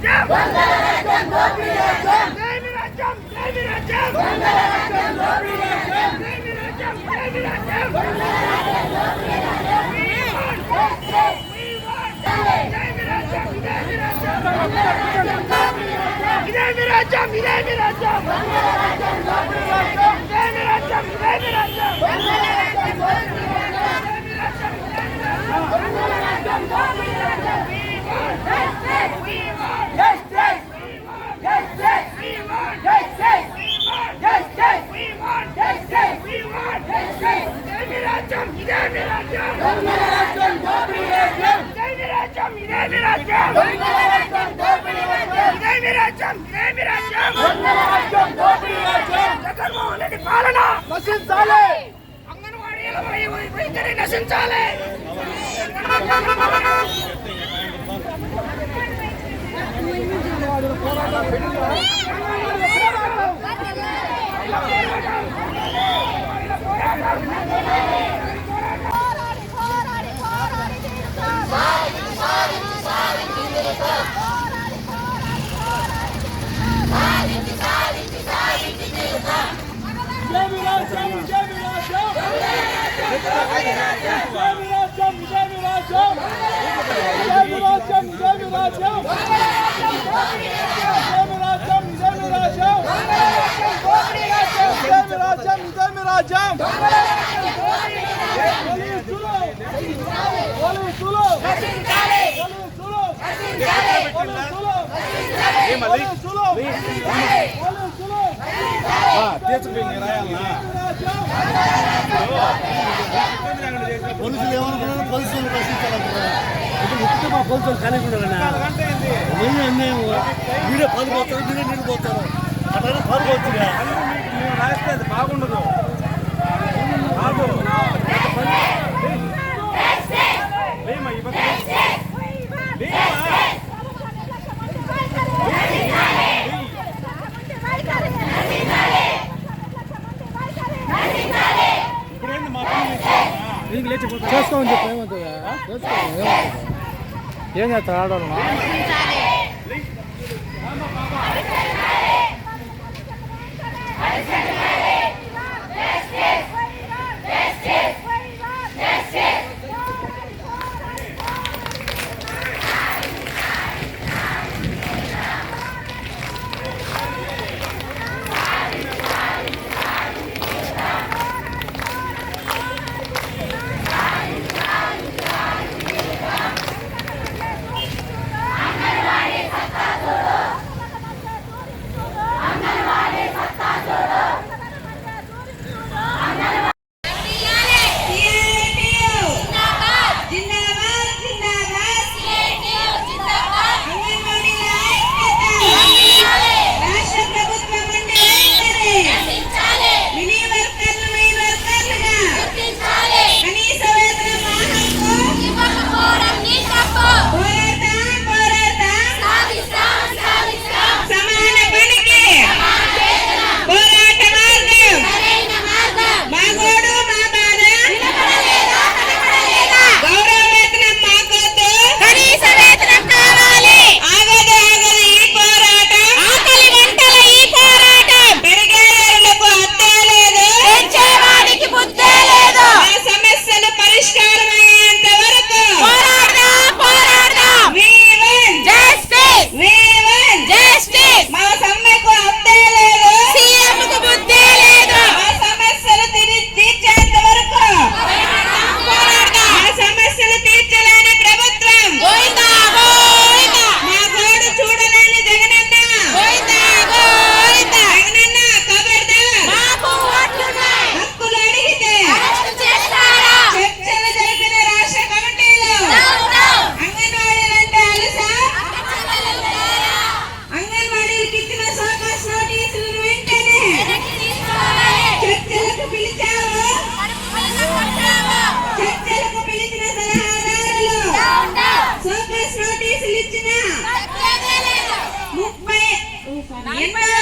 edeceğim. Göndereceğim, göndereceğim. Devireceğim, devireceğim. Göndereceğim, göndereceğim. Devireceğim, devireceğim. Göndereceğim, göndereceğim. We want justice. We want justice. Devireceğim, devireceğim. Göndereceğim, göndereceğim. Devireceğim, devireceğim. Göndereceğim, göndereceğim. Devireceğim. Güzel bir Güzel bir రాజ్యం పోలీసులు ఏమనుకున్నారు పోలీసులు ప్రశ్నించాలనుకున్నారు మా పోలీసులు కలిగి ఉండాలన్నా పాలు పోతారు నీళ్ళు అట్లా పాలు పోతుందా రాస్తే బాగుండదు చేసుకోమని చెప్పి ఏమవుతుందా చేసుకో ఏం చేస్తారు ఆడవాళ్ళ Dale,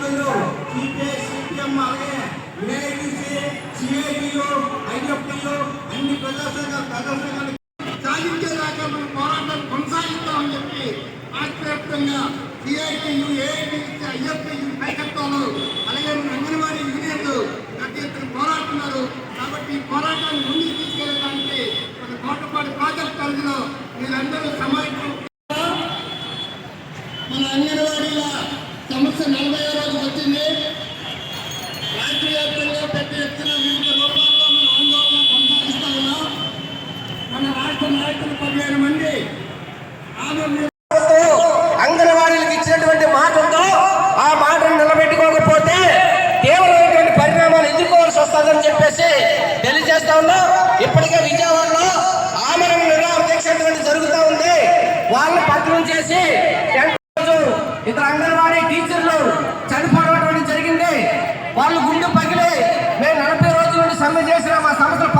పార్టీలు సిపిఐ సిపిఎం అలాగే ఏఐటీసీ సిఐటియు అన్ని ప్రజా సంఘ ప్రజా సంఘాలు సాధించేదాకా మనం పోరాటం కొనసాగిస్తామని చెప్పి రాష్ట్రవ్యాప్తంగా సిఐటియు ఏఐటీసీ ఐఎఫ్టీయు నాయకత్వాలు అలాగే అంగన్వాడీ యూనియన్లు పెద్ద ఎత్తున పోరాడుతున్నారు. కాబట్టి ఈ పోరాటాన్ని ముందుకు తీసుకెళ్ళడానికి మన కోటపాటి ప్రాజెక్ట్ పరిధిలో మీరందరూ సమాజం మన అంగన్వాడీల సమస్య నలభై రోజు వచ్చింది. రాష్ట్ర వ్యాప్తంగా పెద్ద ఎత్తున వివిధ రూపాల్లో మన ఆందోళన కొనసాగిస్తా ఉన్నాం. మన రాష్ట్ర నాయకులు పదిహేను మంది ఆంధ్రప్రదేశ్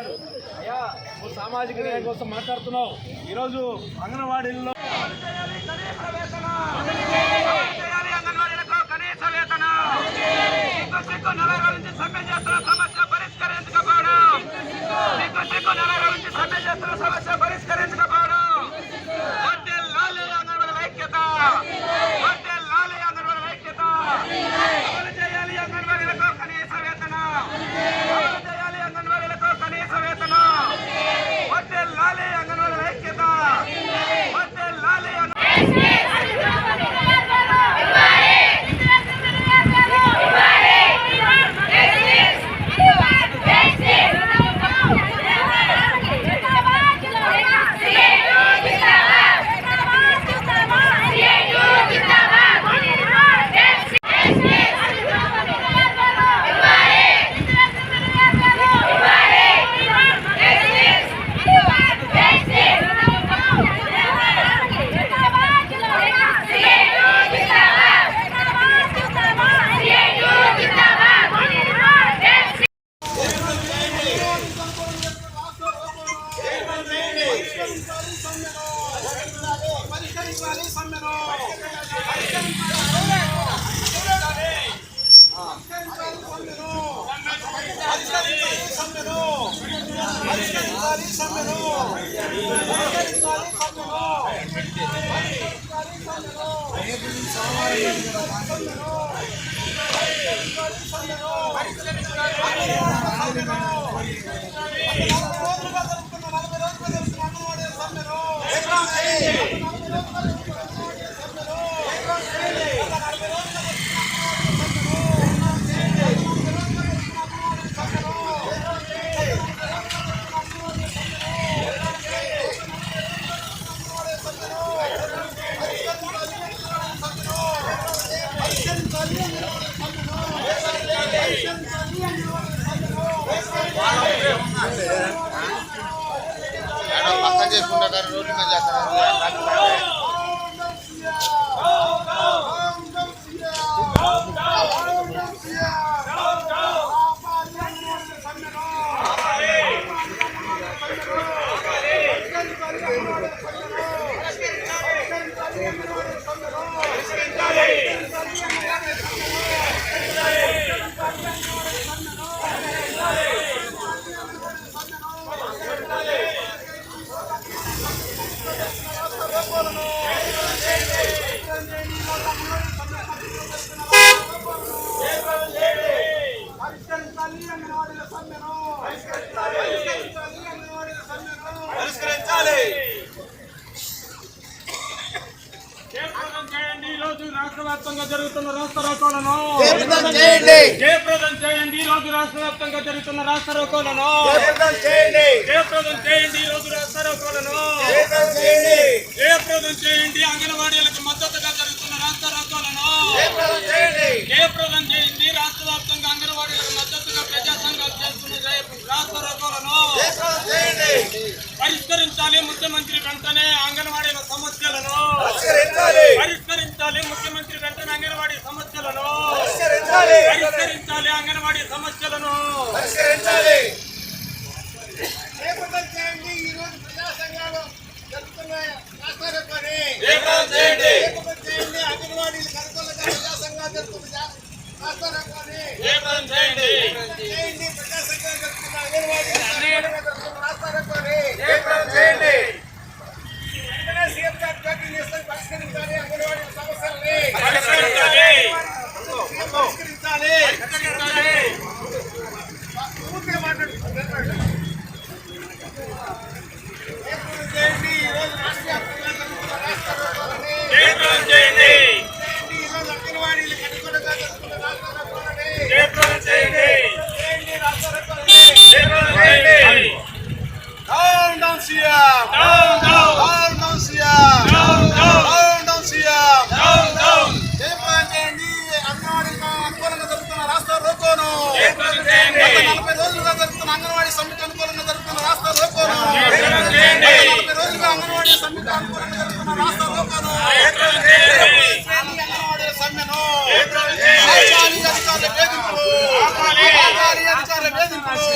అయ్యా నువ్వు సామాజిక న్యాయం కోసం మాట్లాడుతున్నావు. ఈరోజు అంగన్వాడీల్లో సమస్య పరిష్కరించకపోవడం. సమస్య వేతనం పక్కన చేసుకుంటా కానీ రోడ్డు మీద చేస్తారు చేయండి. జయప్రదం చేయండి. ఈ రోజు రాష్ట్ర వ్యాప్తంగా జరుగుతున్న రాష్ట్ర రోకోలను. చేయండి. జయప్రదం చేయండి. ఈ రోజు రాష్ట్ర రోకోలను. చేయండి. జయప్రదం చేయండి. అంగన్వాడీలకు మద్దతుగా జరుగుతున్న రాష్ట్ర రోకోలను. చేయండి. జయప్రదం చేయండి. రాష్ట్ర వ్యాప్తంగా అంగన్వాడీలకు మద్దతుగా ప్రజా సంఘాలు చేస్తున్న రాష్ట్ర రోకోలను. చేయండి. పరిష్కరించాలి ముఖ్యమంత్రి వెంటనే అంగన్వాడీల సమస్యలను. పరిష్కరించాలి. పరిష్కరించాలి ముఖ్యమంత్రి వెంటనే అంగన్వాడీ సమస్యలను. పరిష్కరించాలి అంగన్వాడీ సమస్యలను. పరిష్కరించాలి. చేయండి ఈ రోజు ప్రజా సంఘాలు జరుగుతున్న రాష్ట్రాల పని చేయండి చేయండి అంగన్వాడీలు కనుకొల్లగా ప్రజా సంఘాలు జరుగుతున్న రాష్ట్రాల పని జయప్రదం చేయండి చేయండి ప్రజా సంఘాలు జరుగుతున్న అంగన్వాడీలు ನಮ್ಮ ರಾಷ್ಟ್ರ ಲೋಕನು సమ్మెను అధికారుల వేధింపులు అధికారుల వేధింపులు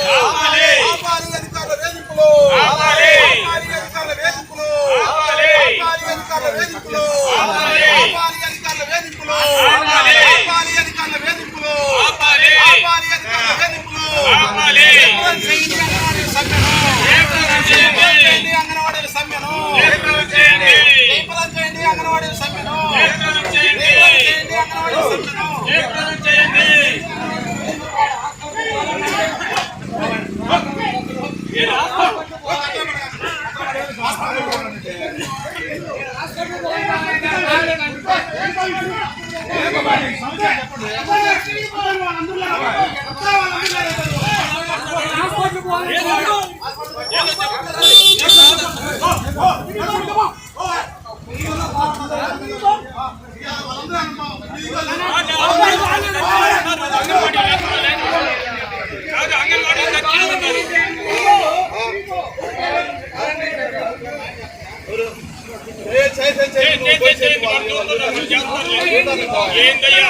ఏంటయ్యా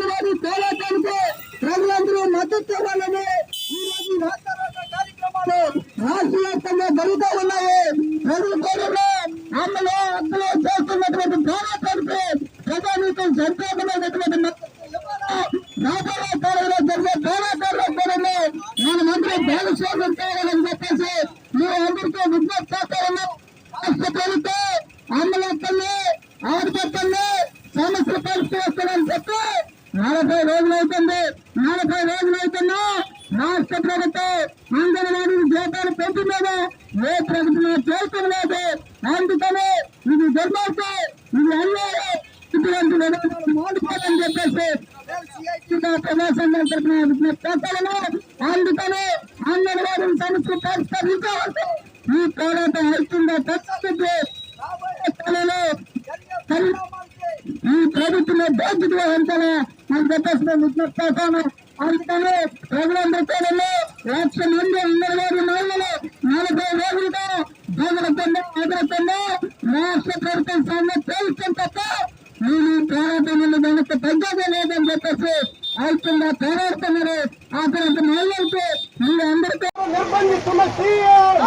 ಪ್ರಕಟಣೆ ಕೇಳ್ಕೊಳ್ಬೇಕು ನಂಬಿಕೆ ಇದು ಧರ್ಮಕ್ಕೆ ಇದು ಅನ್ಯಾಯ ಇటువంటి మాడిపోవాలని చెప్పేసి ప్రవేశం చేస్తున్నాను అందుకనే ఆంధ్రవాదం సమస్య పరిష్కరించవచ్చు ఈ పోరాటం అవుతుందో పరిస్థితి ఈ ప్రభుత్వం బాధ్యత వహించాలా మనం చెప్పేసిన విజ్ఞప్తి చేశాను అందుకని ప్రజలందరితో లక్ష్యం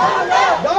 Down, down.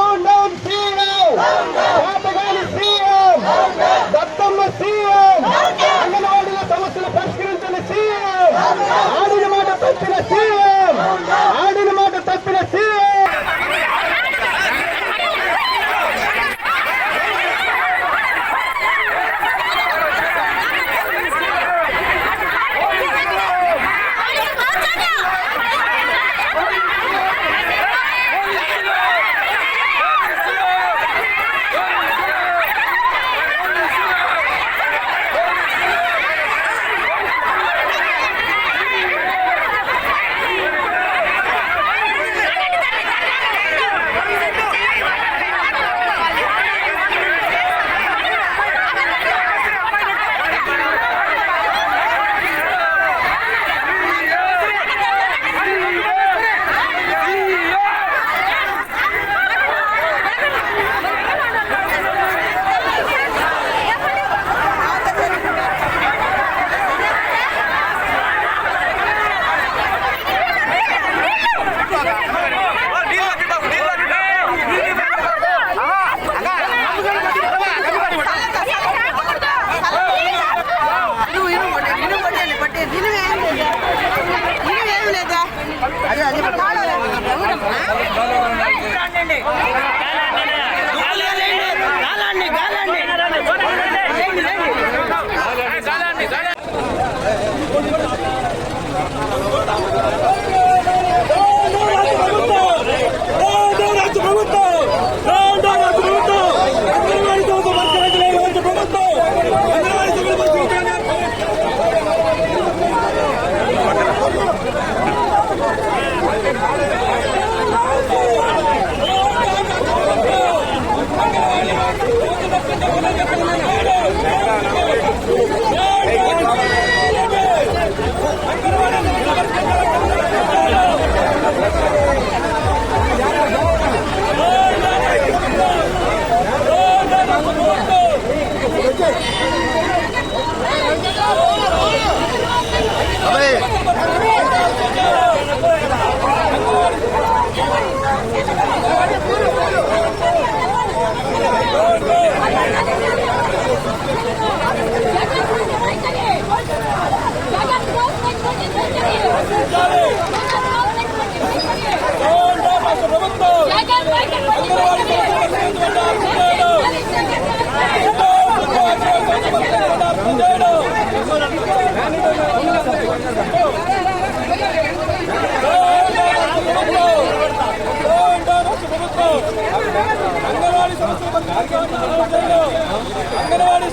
ప్రభుత్వం ప్రభుత్వం. Yeah.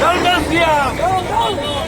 Don't